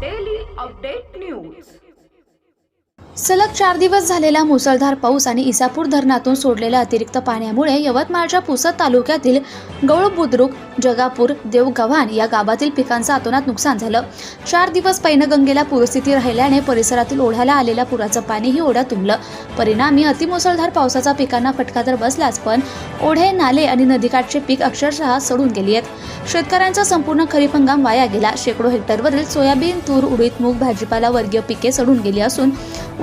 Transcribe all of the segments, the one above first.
daily update news. सलग चार दिवस झालेला मुसळधार पाऊस आणि इसापूर धरणातून सोडलेल्या अतिरिक्त पाण्यामुळे यवतमाळच्या पुसद तालुक्यातील गौळ बुद्रुक जगापूर देवगव्हाण या गावातील पिकांचं अतोनात नुकसान झालं. चार दिवस पैनगंगेला पूरस्थिती राहिल्याने परिसरातील ओढ्याला आलेल्या पुराचं पाणीही ओढ्यात तुंबलं. परिणामी अतिमुसळधार पावसाचा पिकांना फटका तर बसलाच पण ओढे नाले आणि नदीकाठचे पीक अक्षरशः सडून गेली आहेत. शेतकऱ्यांचा संपूर्ण खरीप हंगाम वाया गेला. शेकडो हेक्टरवरील सोयाबीन तूर उडीद मूग भाजीपाला वर्गीय पिके सडून गेली असून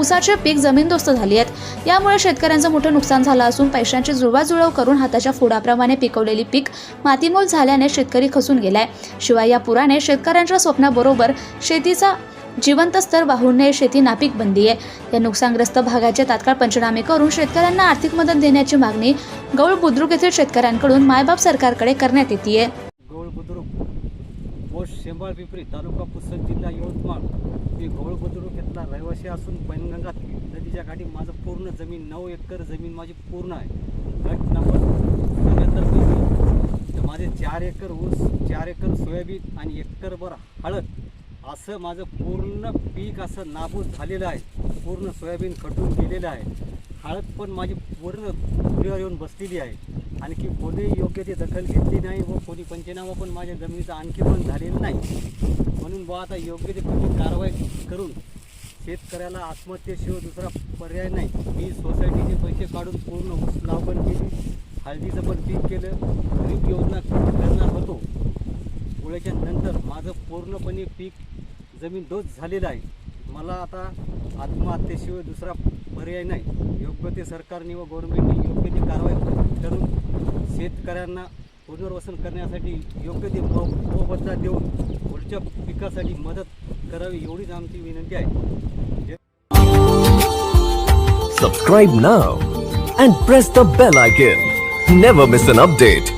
उसाचे पीक जमीनदोस्त झाली आहेत. यामुळे शेतकऱ्यांचं मोठं नुकसान झालं असून पैशांची जुळवाजुळव करून हाताच्या फोडाप्रमाणे पिकवलेली पीक मातीमोल झाल्याने शेतकरी खसून गेलाय. शिवाय या पुराने शेतकऱ्यांच्या स्वप्नाबरोबर शेतीचा जिवंत स्तर वाहून नये शेती नापीक बंदी आहे. या नुकसानग्रस्त भागाचे तात्काळ पंचनामे करून शेतकऱ्यांना आर्थिक मदत देण्याची मागणी गौळ बुद्रुक येथील शेतकऱ्यांकडून मायबाप सरकारकडे करण्यात येते आहे पोस्ट शेंबाळ पिंपरी तालुका पुसद जिल्हा यवतमाळ. मी गौळ बुद्रुक इथला रहिवासी असून पैनगंगा नदीच्या काठी माझं पूर्ण जमीन नऊ एकर जमीन माझी पूर्ण आहे. गट नंबर तर माझे चार एकर ऊस चार एकर सोयाबीन आणि एकरभर हळद. असं माझं पूर्ण पीक असं नाबूद झालेलं आहे. पूर्ण सोयाबीन कटून गेलेलं आहे. हळद पण माझी पूर्ण पुरीवर येऊन बसलेली आहे. आणखी कोणीही योग्य ती दखल घेतली नाही व कोणी पंचनामा पण माझ्या जमिनीचा आणखी पण झालेला नाही. म्हणून बुवा आता योग्य ती कोणी कारवाई करून शेतकऱ्याला आत्महत्येशिवाय दुसरा पर्याय नाही. मी सोसायटीचे पैसे काढून पूर्ण ऊस लावण केली. हळदीचं पण पीक केलं. गरीब योजना करणार होतो. गोळ्याच्या नंतर माझं पूर्णपणे पीक जमीन डोस झालेलं आहे. मला आता आत्महत्येशिवाय दुसरा पर्याय नाही. योग्य ते सरकारने व गव्हर्नमेंटने योग्य ती कारवाई करून शेतकऱ्यांना पुनर्वसन करण्यासाठी योग्य ते मोबदला देऊन पुढच्या पिकासाठी मदत करावी एवढीच आमची विनंती आहे. Subscribe now and press the bell icon never miss an update